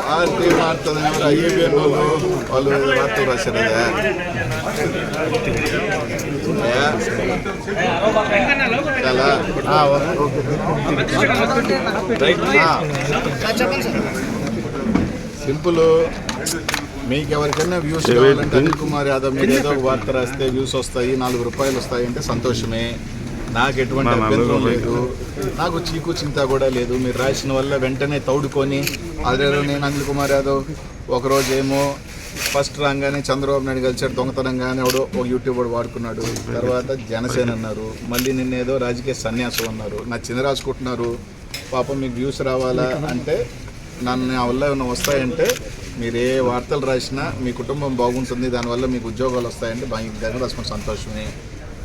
Party మారుతుంది ఐఏబిఎన్ వాళ్ళు వాళ్ళు ఓకే. ఆ. సింపుల్. మీకు ఎవరికైనా వ్యూస్ కావాలంటే అనిల్ కుమార్ యాదవ్ మీరు ఏదో ఒక వార్త రాస్తే వ్యూస్ వస్తాయి నాలుగు రూపాయలు వస్తాయి అంటే సంతోషమే. నాకు ఎటువంటి అభ్యంతరం లేదు. నాకు చీకు చింత కూడా లేదు. మీరు రాసిన వల్ల వెంటనే తౌడుకొని అదే నేను అనిల్ కుమార్ యాదవ్ ఒకరోజు ఏమో ఫస్ట్ రాగానే చంద్రబాబు నాయుడు కలిసాడు దొంగతనంగానే ఎవడో ఒక యూట్యూబర్ వాడుకున్నాడు. తర్వాత జనసేన అన్నారు. మళ్ళీ నిన్న ఏదో రాజకీయ సన్యాసం అన్నారు. నా చిన్న రాసుకుంటున్నారు. పాపం మీకు వ్యూస్ రావాలా అంటే నన్ను నా వల్ల ఏమైనా వస్తాయంటే మీరు ఏ వార్తలు రాసినా మీ కుటుంబం బాగుంటుంది. దానివల్ల మీకు ఉద్యోగాలు వస్తాయంటే బాగా దగ్గర రాసుకున్న సంతోషమే.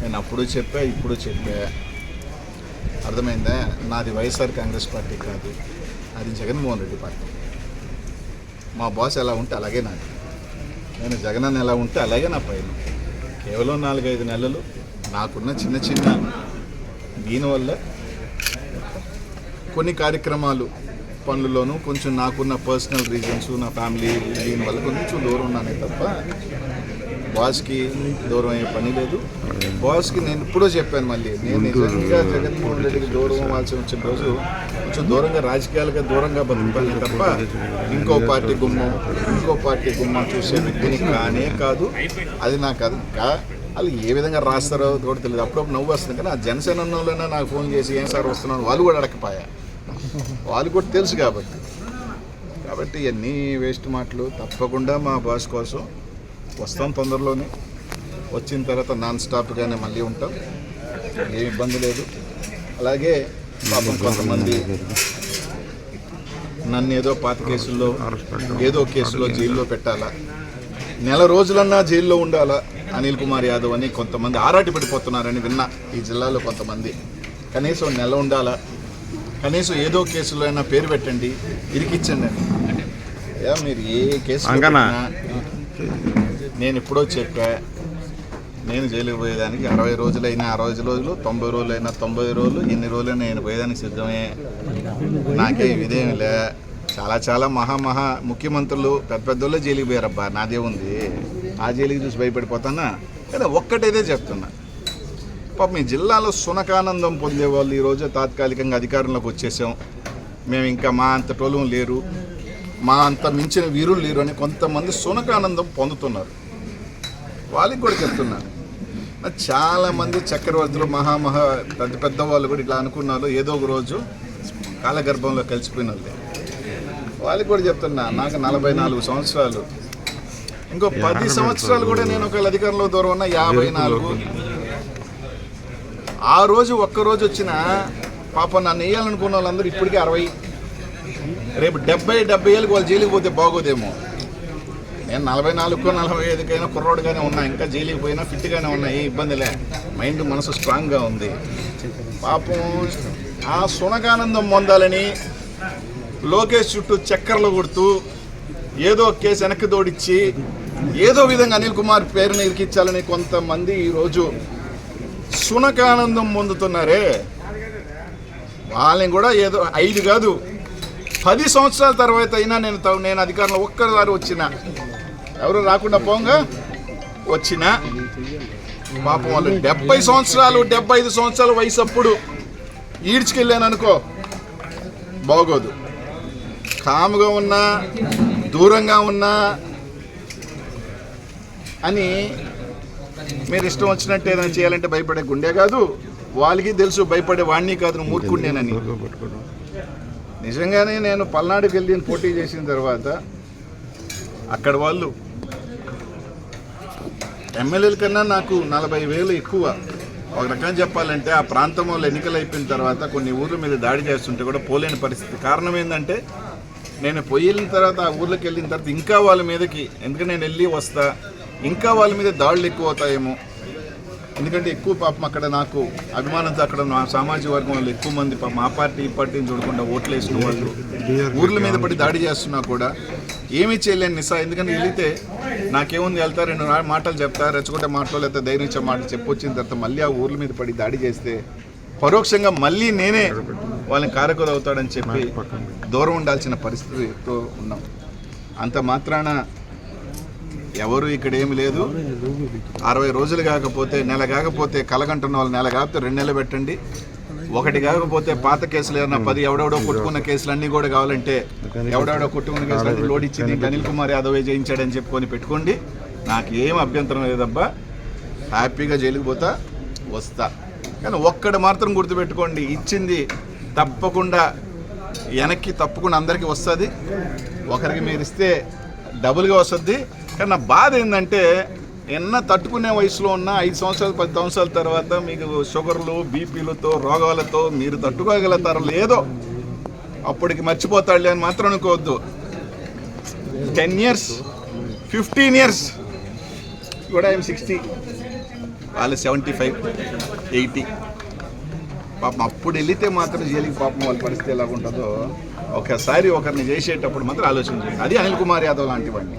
నేను అప్పుడు చెప్పా ఇప్పుడు చెప్పా. అర్థమైందా? నాది వైఎస్ఆర్ కాంగ్రెస్ పార్టీ కాదు. అది జగన్మోహన్ రెడ్డి పార్టీ. మా బాస్ ఎలా ఉంటే అలాగే నాది. నేను జగన్ ఎలా ఉంటే అలాగే నా పైన. కేవలం నాలుగైదు నెలలు నాకున్న చిన్న చిన్న దీనివల్ల కొన్ని కార్యక్రమాలు పనుల్లోనూ కొంచెం నాకున్న పర్సనల్ రీజన్స్ నా ఫ్యామిలీ దీనివల్ల కొంచెం దూరం ఉన్నానే తప్ప బాస్కి దూరం అయ్యే పని లేదు. బాస్కి నేను ఇప్పుడో చెప్పాను మళ్ళీ. నేను నిజంగా జగన్మోహన్ రెడ్డికి దూరం అవ్వాల్సి వచ్చిన రోజు కొంచెం దూరంగా రాజకీయాలుగా దూరంగా బతుకుతానే తప్ప ఇంకో పార్టీ గుమ్మం ఇంకో పార్టీ గుమ్మం చూసే వ్యక్తిని కానే కాదు. అది నాకు అది వాళ్ళు ఏ విధంగా రాస్తారో కూడా తెలియదు. అప్పుడప్పుడు నవ్వు వస్తుంది కానీ ఆ జనసేన వాళ్ళైనా నాకు ఫోన్ చేసి ఏం సార్ వస్తున్నాను వాళ్ళు కూడా అడగపోయా వాళ్ళు కూడా తెలుసు కాబట్టి. కాబట్టి ఇవన్నీ వేస్ట్ మాటలు. తప్పకుండా మా బాస్ కోసం వస్తాం తొందరలోనే. వచ్చిన తర్వాత నాన్ స్టాప్గానే మళ్ళీ ఉంటాం. ఏ ఇబ్బంది లేదు. అలాగే పాపం కొంతమంది నన్ను ఏదో పాత కేసుల్లో ఏదో కేసులో జైల్లో పెట్టాలా నెల రోజులన్నా జైల్లో ఉండాలా అనిల్ కుమార్ యాదవ్ అని కొంతమంది ఆరాటి పడిపోతున్నారని విన్నా ఈ జిల్లాలో కొంతమంది. కనీసం నెల ఉండాలా కనీసం ఏదో కేసులో అయినా పేరు పెట్టండి ఇరికిచ్చండి అని. యా, మీరు ఏ కేసు? నేను ఎప్పుడో చెప్పా నేను జైలుకి పోయేదానికి అరవై రోజులైనా అరవై రోజులు తొంభై రోజులైనా తొంభై రోజులు ఎన్ని రోజులైనా నేను పోయేదానికి సిద్ధమే. నాకే ఇదేమి లే. చాలా చాలా మహా మహా ముఖ్యమంత్రులు పెద్ద పెద్దోళ్ళే జైలుకి పోయారబ్బా నాదే ఉంది ఆ జైలుకి చూసి భయపడిపోతానా లేదా ఒక్కటైతే చెప్తున్నా. పాప మీ జిల్లాలో సునకానందం పొందేవాళ్ళు ఈరోజు తాత్కాలికంగా అధికారంలోకి వచ్చేసాం. మేము ఇంకా మా అంత టోలం లేరు. మా అంత మించిన వీరులు లేరు అని కొంతమంది సునకానందం పొందుతున్నారు. వాళ్ళకి కూడా చెప్తున్నాను చాలామంది చక్రవర్తులు మహామహా పెద్ద పెద్ద వాళ్ళు కూడా ఇట్లా అనుకున్నారు. ఏదో ఒక రోజు కాలగర్భంలో కలిసిపోయిన వాళ్ళే వాళ్ళకి కూడా చెప్తున్నా నాకు నలభై నాలుగు సంవత్సరాలు. ఇంకో పది సంవత్సరాలు కూడా నేను ఒకవేళ అధికారంలో దూరం ఉన్న యాభై నాలుగు. ఆ రోజు ఒక్క రోజు వచ్చిన పాపం నన్ను వేయాలనుకున్న వాళ్ళందరూ ఇప్పటికీ అరవై రేపు డెబ్బై డెబ్బై ఏళ్ళకి వాళ్ళు జైలుకి పోతే బాగోదేమో. నేను నలభై నాలుగుకో నలభై ఐదుకైనా కుర్రోడుగానే ఉన్నా ఇంకా జైలుకి పోయినా ఫిట్గానే ఉన్నా ఏ ఇబ్బందిలే. మైండ్ మనసు స్ట్రాంగ్గా ఉంది. పాపం ఆ సునగానందం పొందాలని లోకేష్ చుట్టూ చక్కర్లు కొడుతూ ఏదో కేసు వెనక్కి తోడిచ్చి ఏదో విధంగా అనిల్ కుమార్ పేరుని ఇరికించాలని కొంతమంది ఈరోజు సునకానందం పొందుతున్నారే. వాళ్ళని కూడా ఏదో ఐదు కాదు పది సంవత్సరాల తర్వాత అయినా నేను నేను అధికారంలో ఒక్కసారి వచ్చిన. ఎవరు రాకుండా పోంగా? వచ్చిన. పాపం వాళ్ళు డెబ్బై సంవత్సరాలు డెబ్బై ఐదు సంవత్సరాల వయసు అప్పుడు ఈడ్చుకెళ్ళాను అనుకో బాగోదు. కాముగా ఉన్నా దూరంగా ఉన్నా అని మీరు ఇష్టం వచ్చినట్టు ఏదైనా చేయాలంటే భయపడే గుండె కాదు. వాళ్ళకి తెలుసు భయపడే వాణ్ణి కాదు మూర్ఖుండేనని నిజంగానే నేను పల్నాడుకి వెళ్ళి పోటీ చేసిన తర్వాత అక్కడ వాళ్ళు ఎమ్మెల్యేల కన్నా నాకు నలభై వేలు ఎక్కువ. ఒక రకంగా చెప్పాలంటే ఆ ప్రాంతంలో ఎన్నికలు అయిపోయిన తర్వాత కొన్ని ఊర్ల మీద దాడి చేస్తుంటే కూడా పోలేని పరిస్థితి. కారణం ఏంటంటే నేను పోయిన తర్వాత ఆ ఊర్లోకి వెళ్ళిన తర్వాత ఇంకా వాళ్ళ మీదకి ఎందుకంటే నేను వెళ్ళి వస్తా ఇంకా వాళ్ళ మీద దాడులు ఎక్కువ అవుతాయేమో. ఎందుకంటే ఎక్కువ పాపం అక్కడ నాకు అభిమానంతో అక్కడ నా సామాజిక వర్గం వాళ్ళు ఎక్కువ మంది పాపం ఆ పార్టీ ఈ పార్టీని చూడకుండా ఓట్లు వేసిన వాళ్ళు ఊర్ల మీద పడి దాడి చేస్తున్నా కూడా ఏమీ చేయలేని నిసా ఎందుకంటే వెళితే నాకేముంది వెళ్తా రెండు మాటలు చెప్తా రెచ్చగొట్టే మాటలు లేకపోతే ధైర్యం ఇచ్చే మాటలు చెప్పొచ్చిన తర్వాత మళ్ళీ ఆ ఊర్ల మీద పడి దాడి చేస్తే పరోక్షంగా మళ్ళీ నేనే వాళ్ళని కారకులు అవుతాడని చెప్పి దూరం ఉండాల్సిన పరిస్థితితో ఉన్నాం. అంత మాత్రాన ఎవరు ఇక్కడ ఏమి లేదు. అరవై రోజులు కాకపోతే నెల కాకపోతే కలగంటున్న వాళ్ళు నెల కాకపోతే రెండు నెలలు పెట్టండి. ఒకటి కాకపోతే పాత కేసులు ఏమన్నా పది ఎవడెవడో కొట్టుకున్న కేసులు అన్నీ కూడా కావాలంటే ఎవడెవడో కొట్టుకున్న కేసులు అన్ని లోడ్ ఇచ్చి దీంట్లో అనిల్ కుమార్ యాదవ్ జయించాడని చెప్పుకొని పెట్టుకోండి. నాకు ఏం అభ్యంతరం లేదబ్బా. హ్యాపీగా జైలుకి పోతా వస్తా. కానీ ఒక్కడ మాత్రం గుర్తుపెట్టుకోండి ఇచ్చింది తప్పకుండా వెనక్కి తప్పకుండా అందరికీ వస్తుంది. ఒకరికి మీరు ఇస్తే డబుల్గా వస్తుంది. కానీ నా బాధ ఏంటంటే ఎన్న తట్టుకునే వయసులో ఉన్న ఐదు సంవత్సరాలు పది సంవత్సరాల తర్వాత మీకు షుగర్లు బీపీలతో రోగాలతో మీరు తట్టుకోగలుగుతారో లేదో అప్పటికి మర్చిపోతాడులే అని మాత్రం అనుకోవద్దు. టెన్ ఇయర్స్ ఫిఫ్టీన్ ఇయర్స్ కూడా ఐఎమ్ సిక్స్టీ వాళ్ళు సెవెంటీ ఫైవ్ ఎయిటీ పాపం అప్పుడు వెళితే మాత్రం జైలుకి పాపం వాళ్ళ పరిస్థితి ఎలా ఉంటుందో ఒకసారి ఒకరిని చేసేటప్పుడు మాత్రం ఆలోచించండి. అది అనిల్ కుమార్ యాదవ్ లాంటి వాడిని.